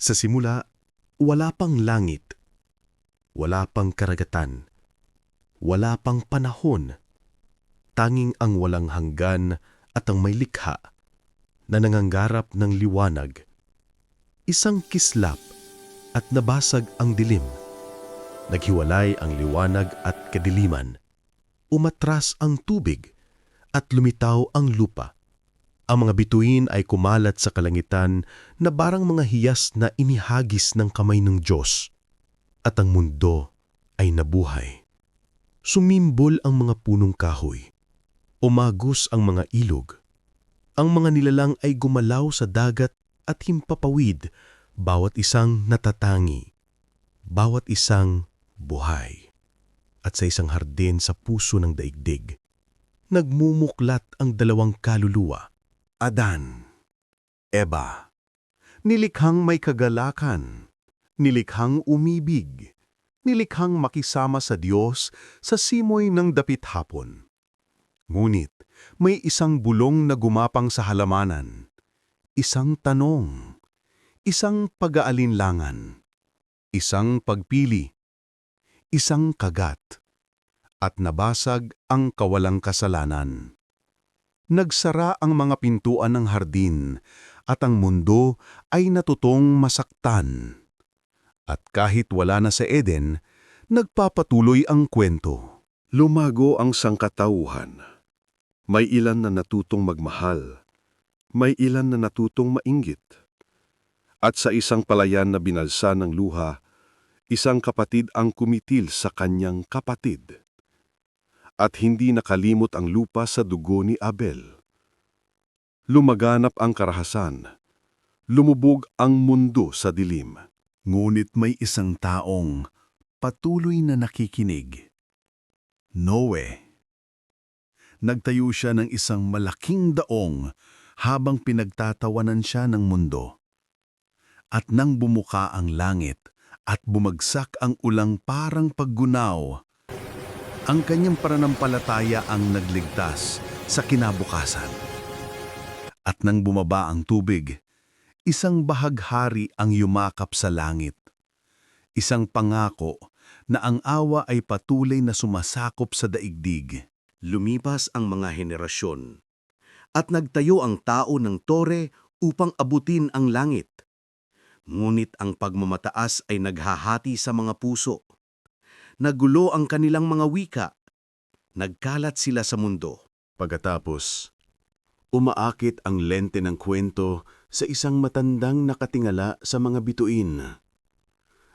Sa simula, wala pang langit, wala pang karagatan, wala pang panahon. Tanging ang walang hanggan at ang may likha na nangangarap ng liwanag. Isang kislap at nabasag ang dilim. Naghiwalay ang liwanag at kadiliman. Umatras ang tubig at lumitaw ang lupa. Ang mga bituin ay kumalat sa kalangitan na barang mga hiyas na inihagis ng kamay ng Diyos. At ang mundo ay nabuhay. Sumimbol ang mga punong kahoy. Umagos ang mga ilog. Ang mga nilalang ay gumalaw sa dagat at himpapawid, bawat isang natatangi, bawat isang buhay. At sa isang hardin sa puso ng daigdig, nagmumuklat ang dalawang kaluluwa. Adan, Eba, nilikhang may kagalakan, nilikhang umibig, nilikhang makisama sa Diyos sa simoy ng dapit hapon. Ngunit may isang bulong na gumapang sa halamanan, isang tanong, isang pag-aalinlangan, isang pagpili, isang kagat, at nabasag ang kawalang kasalanan. Nagsara ang mga pintuan ng hardin at ang mundo ay natutong masaktan. At kahit wala na sa Eden, nagpapatuloy ang kwento. Lumago ang sangkatauhan. May ilan na natutong magmahal. May ilan na natutong mainggit. At sa isang palayan na binalsa ng luha, isang kapatid ang kumitil sa kanyang kapatid at hindi nakalimot ang lupa sa dugo ni Abel. Lumaganap ang karahasan, lumubog ang mundo sa dilim. Ngunit may isang taong patuloy na nakikinig. Noe. Nagtayo siya ng isang malaking daong habang pinagtatawanan siya ng mundo. At nang bumuka ang langit at bumagsak ang ulang parang paggunaw, ang kanyang pananampalataya ang nagligtas sa kinabukasan. At nang bumaba ang tubig, isang bahaghari ang yumakap sa langit. Isang pangako na ang awa ay patuloy na sumasakop sa daigdig. Lumipas ang mga henerasyon at nagtayo ang tao ng tore upang abutin ang langit. Ngunit ang pagmamataas ay naghahati sa mga puso. Nagulo ang kanilang mga wika. Nagkalat sila sa mundo. Pagkatapos, umaakit ang lente ng kwento sa isang matandang nakatingala sa mga bituin.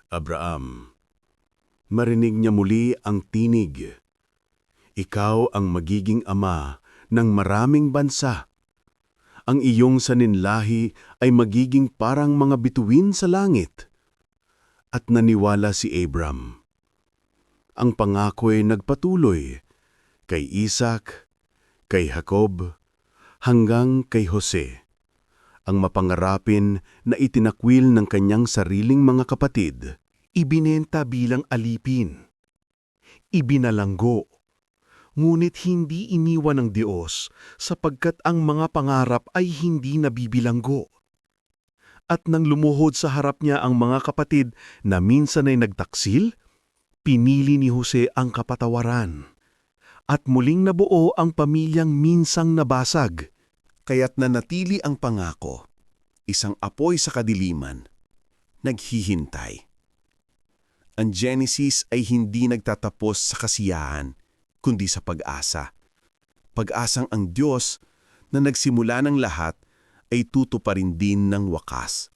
Abraham, marinig niya muli ang tinig. Ikaw ang magiging ama ng maraming bansa. Ang iyong saninlahi ay magiging parang mga bituin sa langit. At naniwala si Abram. Ang pangako'y nagpatuloy kay Isaac, kay Jacob, hanggang kay Jose. Ang mapangarapin na itinakwil ng kanyang sariling mga kapatid, ibinenta bilang alipin. Ibinalanggo ngunit hindi iniwan ng Diyos sapagkat ang mga pangarap ay hindi nabibilanggo. At nang lumuhod sa harap niya ang mga kapatid na minsan ay nagtaksil, pinili ni Jose ang kapatawaran. At muling nabuo ang pamilyang minsang nabasag, kaya't nanatili ang pangako, isang apoy sa kadiliman, naghihintay. Ang Genesis ay hindi nagtatapos sa kasiyahan, kundi sa pag-asa. Pag-asang ang Diyos na nagsimula ng lahat ay tutuparin din ng wakas.